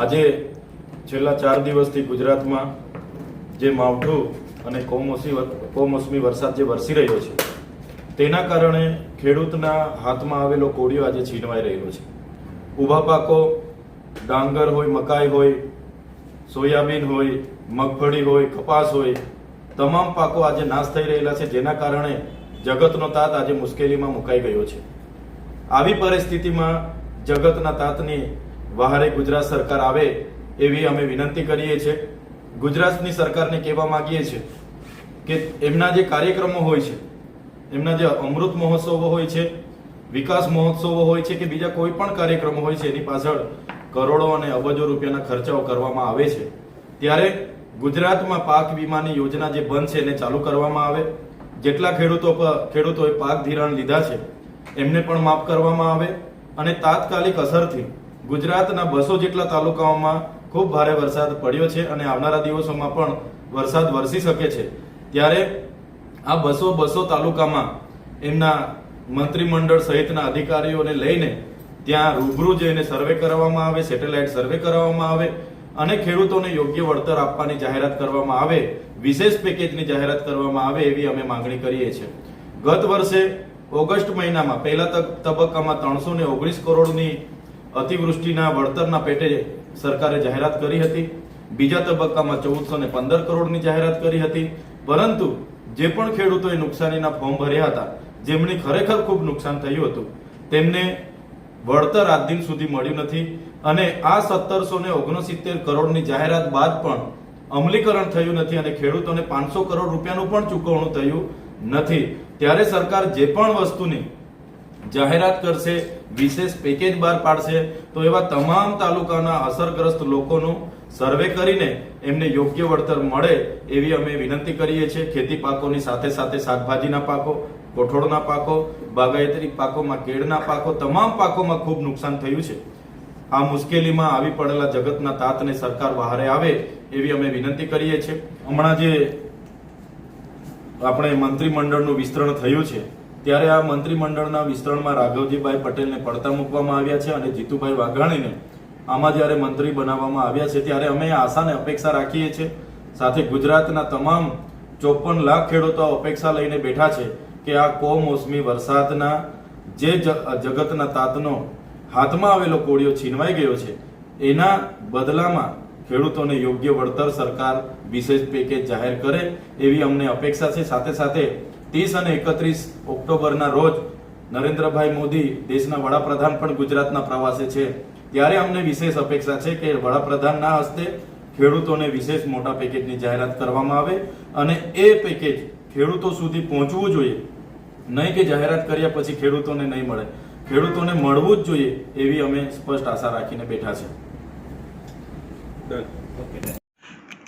આજે છેલ્લા ચાર દિવસથી ગુજરાતમાં જે માવઠું અને કમોસમી કમોસમી વરસાદ જે વરસી રહ્યો છે, તેના કારણે ખેડૂતના હાથમાં આવેલો કોડિયો આજે છીનવાઈ રહ્યો છે. ઊભા પાકો, ડાંગર હોય, મકાઈ હોય, સોયાબીન હોય, મગફળી હોય, કપાસ હોય, તમામ પાકો આજે નાશ થઈ રહેલા છે, જેના કારણે જગતનો તાત આજે મુશ્કેલીમાં મુકાઈ ગયો છે. આવી પરિસ્થિતિમાં જગતના તાતની વહારે ગુજરાત સરકાર આવે એવી અમે વિનંતી કરીએ છીએ. ગુજરાતની સરકારને કહેવા માંગીએ છીએ કે એમના જે કાર્યક્રમો હોય છે, એમના જે અમૃત મહોત્સવો હોય છે, વિકાસ મહોત્સવો હોય છે કે બીજા કોઈ પણ કાર્યક્રમો હોય છે, એની પાછળ કરોડો અને અબજો રૂપિયાના ખર્ચાઓ કરવામાં આવે છે. ત્યારે ગુજરાતમાં પાક વીમાની યોજના જે બંધ છે, એને ચાલુ કરવામાં આવે. જેટલા ખેડૂતો ખેડૂતોએ પાક ધિરાણ લીધા છે, એમને પણ માફ કરવામાં આવે. અને તાત્કાલિક અસરથી ગુજરાતના બસો જેટલા તાલુકાઓમાં ખૂબ ભારે વરસાદ પડ્યો છે અને આવનારા દિવસોમાં પણ વરસાદ વરસી શકે છે. ત્યારે આ બસો બસો તાલુકામાં એમના મંત્રીમંડળ સહિતના અધિકારીઓને લઈને ત્યાં રૂબરૂ જઈને સર્વે કરવામાં આવે, સેટેલાઇટ સર્વે કરવામાં આવે અને ખેડૂતોને યોગ્ય વળતર આપવાની જાહેરાત કરવામાં આવે, વિશેષ પેકેજની જાહેરાત કરવામાં આવે એવી અમે માંગણી કરીએ છીએ. ગત વર્ષે ઓગસ્ટ મહિનામાં પહેલા તબ- તબક્કામાં ત્રણસો ને ઓગણીસ કરોડની અતિવૃષ્ટિના વળતરના પેટે સરકારે જાહેરાત કરી હતી. બીજા તબક્કામાં ચૌદસો ને પંદર કરોડની જાહેરાત કરી હતી. પરંતુ જે પણ ખેડૂતોએ નુકસાનીના ફોર્મ ભર્યા હતા, જેમણે ખરેખર ખૂબ નુકસાન થયું હતું, તેમને વળતર આજ દિન સુધી મળ્યું નથી. અને આ સત્તરસો ને ઓગણસિત્તેર કરોડની જાહેરાત બાદ પણ અમલીકરણ થયું નથી અને ખેડૂતોને પાંચસો કરોડ રૂપિયાનું પણ ચૂકવણું થયું નથી. ત્યારે સરકાર જે પણ વસ્તુની જાહેરાત કરશે, વિશેષ પેકેજ બહાર પાડશે, તો એવા તમામ તાલુકાના અસરગ્રસ્ત લોકોનું સર્વે કરીને એમને યોગ્ય વળતર મળે એવી અમે વિનંતી કરીએ છીએ. ખેતી પાકોની સાથે સાથે શાકભાજીના પાકો કઠોળના પાકો બાગાયતરી પાકોમાં કેળના પાકો, તમામ પાકોમાં ખૂબ નુકસાન થયું છે. આ મુશ્કેલીમાં આવી પડેલા જગતના તાતને સરકાર બહારે આવે એવી અમે વિનંતી કરીએ છીએ. હમણાં જે આપણે મંત્રીમંડળનું વિસ્તરણ થયું છે ત્યારે આ મંત્રીમંડળના વિસ્તરણમાં રાઘવજીભાઈ પટેલને પડતા મૂકવામાં આવ્યા છે અને જીતુભાઈ વાઘાણીને આમાં જ્યારે મંત્રી બનાવવામાં આવ્યા છે ત્યારે અમે આશાને અપેક્ષા રાખીએ છીએ. સાથે ગુજરાતના તમામ ચોપન લાખ ખેડૂતો અપેક્ષા લઈને બેઠા છે કે આ કોમોસમી વરસાદના જ- જગતના તાતનો હાથમાં આવેલો કોળિયો છીનવાઈ ગયો છે, એના બદલામાં ખેડૂતોને યોગ્ય વળતર સરકાર વિશેષ પેકેજ જાહેર કરે એવી અમને અપેક્ષા છે. સાથે સાથે ત્રીસ અને એકત્રીસ ઓક્ટોબરના રોજ નરેન્દ્રભાઈ મોદી દેશના વડાપ્રધાન પણ ગુજરાતના પ્રવાસે છે. ત્યારે અમને વિશેષ અપેક્ષા છે કે વડાપ્રધાનના હસ્તે ખેડૂતોને વિશેષ મોટા પેકેજની જાહેરાત કરવામાં આવે અને એ પેકેજ ખેડૂતો સુધી પહોંચવું જોઈએ. નહીં કે જાહેરાત કર્યા પછી ખેડૂતોને નહીં મળે. ખેડૂતોને મળવું જ જોઈએ એવી અમે સ્પષ્ટ આશા રાખીને બેઠા છે.